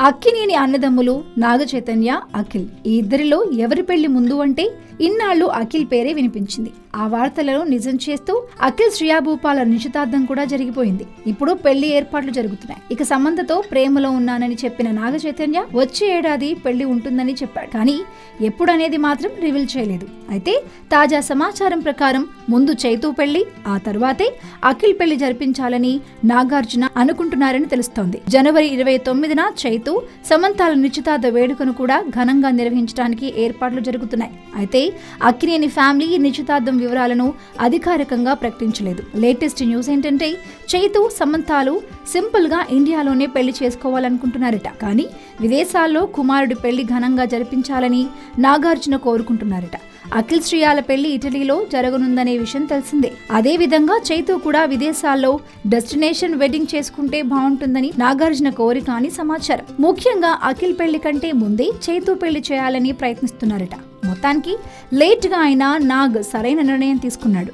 అక్కినేని అన్నదమ్ములు నాగచైతన్య అఖిల్. ఈ ఇద్దరిలో ఎవరి పెళ్ళి ముందు అంటే ఇన్నాళ్ళు అఖిల్ పేరే వినిపించింది. ఆ వార్తలను నిజం చేస్తూ అఖిల్ శ్రియాభూపాల నిశ్చితార్థం కూడా జరిగిపోయింది. ఇప్పుడు పెళ్ళి ఏర్పాట్లు జరుగుతున్నాయి. ఇక సమంతతో ప్రేమలో ఉన్నానని చెప్పిన నాగ చైతన్య వచ్చే ఏడాది పెళ్ళి ఉంటుందని చెప్పాడు. కానీ ఎప్పుడనేది మాత్రం రివీల్ చేయలేదు. అయితే తాజా సమాచారం ప్రకారం ముందు చైతూ పెళ్ళి ఆ తర్వాతే అఖిల్ పెళ్ళి జరిపించాలని నాగార్జున అనుకుంటున్నారని తెలుస్తోంది. జనవరి ఇరవై తొమ్మిదిన చైతు సమంతాల నిశ్చితార్థ వేడుకను కూడా ఘనంగా నిర్వహించడానికి ఏర్పాట్లు జరుగుతున్నాయి. అయితే అక్కినేని ఫ్యామిలీ నిశ్చితార్థం వివరాలను అధికారికంగా ప్రకటించలేదు. లేటెస్ట్ న్యూస్ ఏంటంటే చైతు సమంతాలు సింపుల్గా ఇండియాలోనే పెళ్ళి చేసుకోవాలనుకుంటున్నారట. కానీ విదేశాల్లో కుమారుడి పెళ్ళి ఘనంగా జరిపించాలని నాగార్జున కోరుకుంటున్నారట. అఖిల్ శ్రీయాల పెళ్ళి ఇటలీలో జరగనుందనే విషయం తెలిసిందే. అదే విధంగా చైతు కూడా విదేశాల్లో డెస్టినేషన్ వెడ్డింగ్ చేసుకుంటే బాగుంటుందని నాగార్జున కోరిక అని సమాచారం. ముఖ్యంగా అఖిల్ పెళ్ళి కంటే ముందే చైతు పెళ్ళి చేయాలని ప్రయత్నిస్తున్నారట. మొత్తానికి లేట్గా అయినా నాగ్ సరైన నిర్ణయం తీసుకున్నాడు.